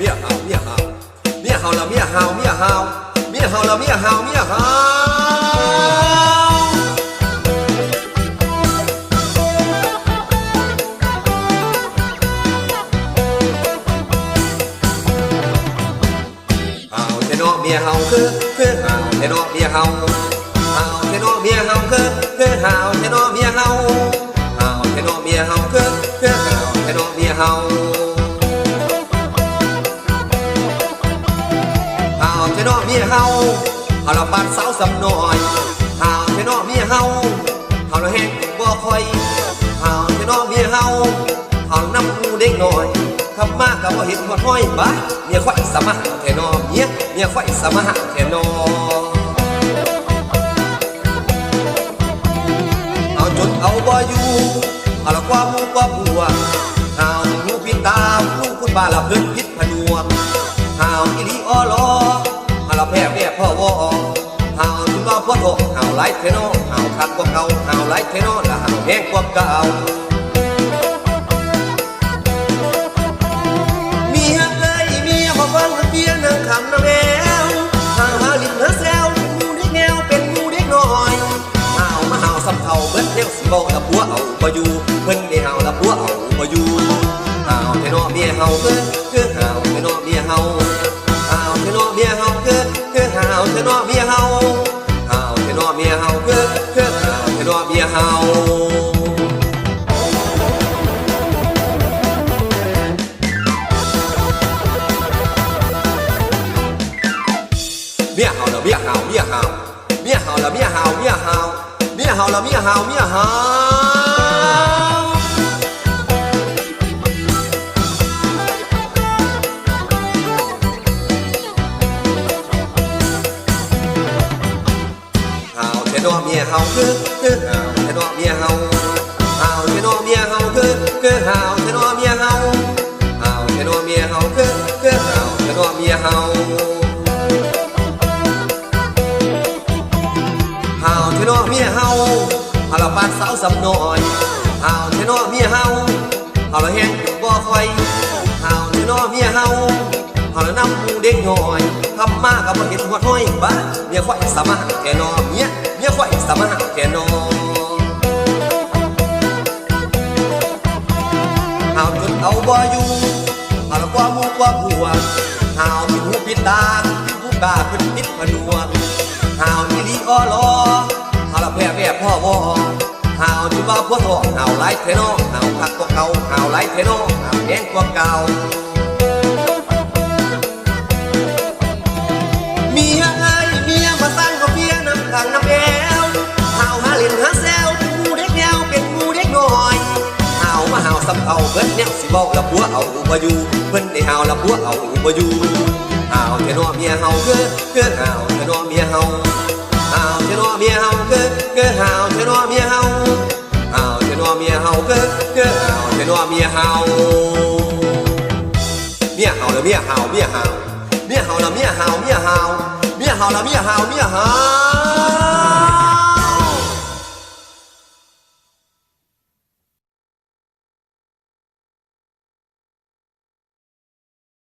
มียเฮาเมียเฮาเมียเฮาละเมียเฮาเมียเฮาเมียเฮาละเมียเฮาเมียเฮาเฮาเทนอเมียเฮาคือคือเฮาเทนอเมียเฮาเฮาเทนอเมียเฮาคือ มีเฮาเฮาละปานสาวสำน้อยเฮาเทนอมีเฮาเฮาละแห้งบ่คอยเฮาเทนอมีเฮาเฮาละน้ำมูเด็กน้อยคำมากก็บ่เห็นหอดห้อยบ้าเมียข่อยสมาหาแท่นอเมียเมียข่อยสมหาแท่นอเอาจนเอาบ่อยู่เอาละความมูความหัวหาวหูปิดตาลูกคุณบาละเพิ่นพิษผนวกหาวอีลีอ้อลอ แพ้แพ้พ่อวอหาวจุนว่าพ่อโตหาวไลเทนอหาวคักกว่าเก่าหาวไลเทนอและหาวแห้งกว่าเก่ามียเอ้ยมียมาฟังเพียนังคำน้ำแอวหาวหาลิ้นหาแซวมูเด็กแนวเป็นหมูเด็กน้อยหาวมาหาวสำเทาเบิ้เลี้ยวสิบอกละผัวเอาบ่อยู่เพิ่นได้หาวละผัวเอาบ่อยู่หาวเทนอเมียเฮาคือคือหาวเทนอเมียเฮาาวเทนอเมียเฮาเมียเฮาละเมียเฮาเมียเฮาเมียเฮาละเมียเฮาเมียเฮาเมียเฮาละเมียเฮาเมียเฮา มียเฮาคือคือหาเทนอเมียเฮาหาเทนอเมียเฮาคือคือหาเทนอเมียเฮาหาเทนอเมียเฮาคือคือหาเทนอเมียเฮาหาเทนอเมียเฮาหาละปานสาวสำน้อยหาเทนอเมียเฮาหาละแห้งบ่คอยหาเทนอเมียเฮาเอาละนำมูเด็กน้อยทำมากับบ่เห็นหัวห้อยบ้าเมียข่อยสามาหาแกนอเมีย เมียข่อยสมาหาแกนอหาวจนเอาบ่อยู่หาวละความมูความหัวหาวมีหูปิดตาที่หูกาขึ้นปิดผนวกหาวมีลีอ้อลอหาวแพ้แพ้พ่อวอหาวที่ว่าพ่อทองหาวไล่เทนอหาวคักกว่าเก่าหาวไล่เทนอหาวแดงกว่าเก่า สำเอาเพิ่นแนวสิบอกละผัวเอาบ่อยู่เพิ่นได้หาวละผัวเอาบ่อยู่หาวเทนอเมียเฮาเก้อเก้อหาวเทนอเมียเฮาหาวเทนอเมียเฮาเก้อเก้อหาวเทนอเมียเฮาหาวเทนอเมียเฮาเก้อเก้อหาวเทนอเมียเฮาเมียเฮาละเมียเฮาเมียเฮาเมียเฮาละเมียเฮาเมียเฮาเมียเฮาละเมียเฮาเมียเฮา